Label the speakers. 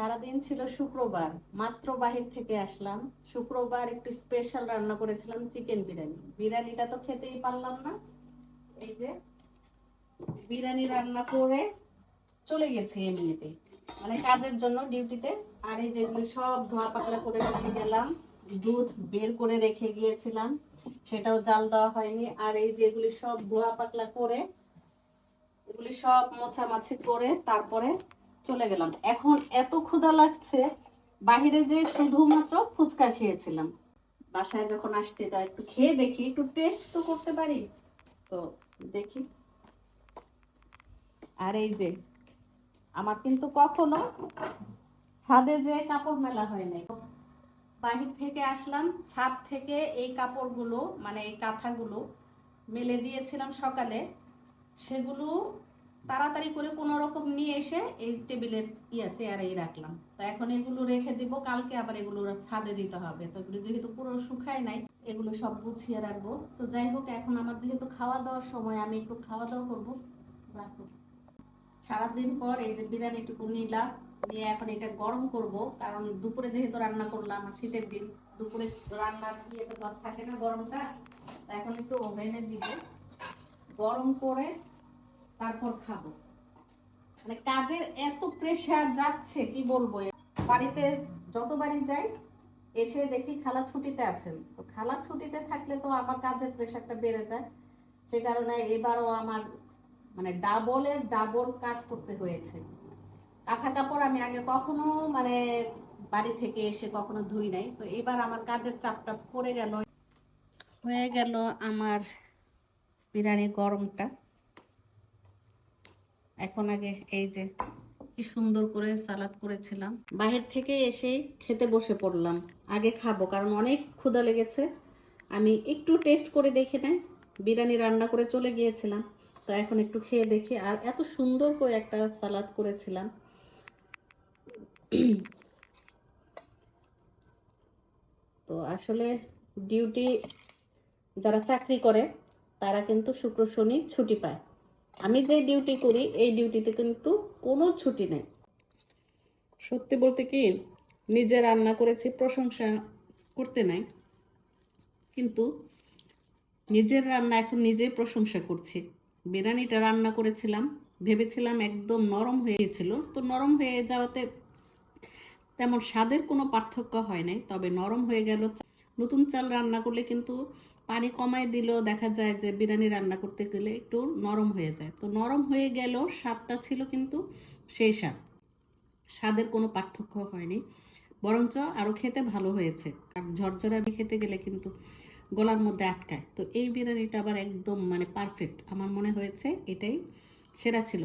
Speaker 1: সারাদিন ছিল শুক্রবার। মাত্র বাহির থেকে আসলাম। শুক্রবার একটু স্পেশাল রান্না করেছিলাম চিকেন বিরিয়ানি। বিরিয়ানিটা তো খেতেই পারলাম না। এই যে বিরিয়ানি রান্না করে চলে গেছি এমনিতেই মানে কাজের জন্য ডিউটিতে আর এই যেগুলি সব ধোয়া পাকলা করে রেখে গেলাম। দুধ বের করে রেখে গিয়েছিলাম। সেটাও জাল দেওয়া হয়নি। আর এই যেগুলি সব ধোয়া পাকলা করে, এগুলি সব মোছামাছি করে তারপরে চলে গেলাম। এখন এত ক্ষুধা লাগছে, বাহিরে যে শুধুমাত্র ফুচকা খেয়েছিলাম। বাসায় যখন আসছি, তা একটু খেয়ে দেখি, একটু টেস্ট তো করতে পারি। তো দেখি। আর এই যে, আমার কিন্তু কখনো ছাদে যে কাপড় মেলা হয় নাই। বাহির থেকে আসলাম, ছাদ থেকে এই কাপড়গুলো মানে এই কাঁথাগুলো, মেলে দিয়েছিলাম সকালে। সেগুলো তাড়াতাড়ি করে কোনো রকম নিয়ে এসে এই টেবিলের ইয়া, চেয়ারেই রাখলাম। তো এখন এগুলো রেখে দিব, কালকে আবার এগুলো ছাদে দিতে হবে। তো এগুলো যেহেতু পুরো শুকায় নাই, এগুলো সব গুছিয়ে রাখব। তো যাই হোক, এখন আমার যেহেতু খাওয়া দাওয়ার সময়, আমি একটু খাওয়া দাওয়া করব। রাখব সারাদিন পর এই যে বিরিয়ানিটুকু নিলাম, নিয়ে এখন এটা গরম করব, কারণ দুপুরে যেহেতু রান্না করলাম শীতের দিন দুপুরে রান্নার ইয়েটা থাকে না গরমটা এখন একটু ওভেনে দিব। গরম করে তারপর খাব। মানে কাজের এত প্রেশার যাচ্ছে, কি বলব? বাড়িতে যতবারই যাই, এসে দেখি খালা ছুটিতে আছেন। তো খালা ছুটিতে থাকলে তো আমার কাজের প্রেশারটা বেড়ে যায়। সে কারণে এবারও আমার মানে ডাবলের ডাবল কাজ করতে হয়েছে। কাঁথা কাপড় আমি আগে কখনো মানে বাড়ি থেকে এসে কখনো ধুই নাই। তো এবার আমার কাজের চাপটা পড়ে গেল। হয়ে গেল আমার বিরিয়ানি গরমটা। এখন আগে এই যে কি সুন্দর করে সালাদ করেছিলাম। বাহির থেকে এসে খেতে বসে পড়লাম। আগে খাব, কারণ অনেক ক্ষুধা লেগেছে। আমি একটু টেস্ট করে দেখে নেই। বিরিয়ানি রান্না করে চলে গিয়েছিলাম। তো এখন একটু খেয়ে দেখি। আর এত সুন্দর করে একটা সালাদ করেছিলাম। তো আসলে ডিউটি যারা চাকরি করে, তারা কিন্তু শুক্র, শনি ছুটি পায়। আমি যে ডিউটি করি, এই ডিউটিতে কিন্তু কোনো ছুটি নেই। সত্যি বলতে কি, নিজে রান্না করেছি, প্রশংসা করতে নাই। কিন্তু নিজের রান্না এখন নিজেই প্রশংসা করছি। বিরিয়ানিটা রান্না করেছিলাম, ভেবেছিলাম একদম নরম হয়ে গিয়েছিল। তো নরম হয়ে যাওয়াতে তেমন স্বাদের কোনো পার্থক্য হয় নাই, তবে নরম হয়ে গেল নতুন চাল রান্না করলে কিন্তু পানি কমায় দিলেও দেখা যায় যে বিরিয়ানি রান্না করতে গেলে একটু নরম হয়ে যায়। তো নরম হয়ে গেল স্বাদটা ছিল কিন্তু সেই স্বাদ। স্বাদের কোনো পার্থক্য হয়নি। বরঞ্চ আরও খেতে ভালো হয়েছে। আর ঝরঝরা খেতে গেলে কিন্তু গলার মধ্যে আটকায়। তো এই বিরিয়ানিটা আবার একদম মানে পারফেক্ট আমার মনে হয়েছে এটাই সেরা ছিল।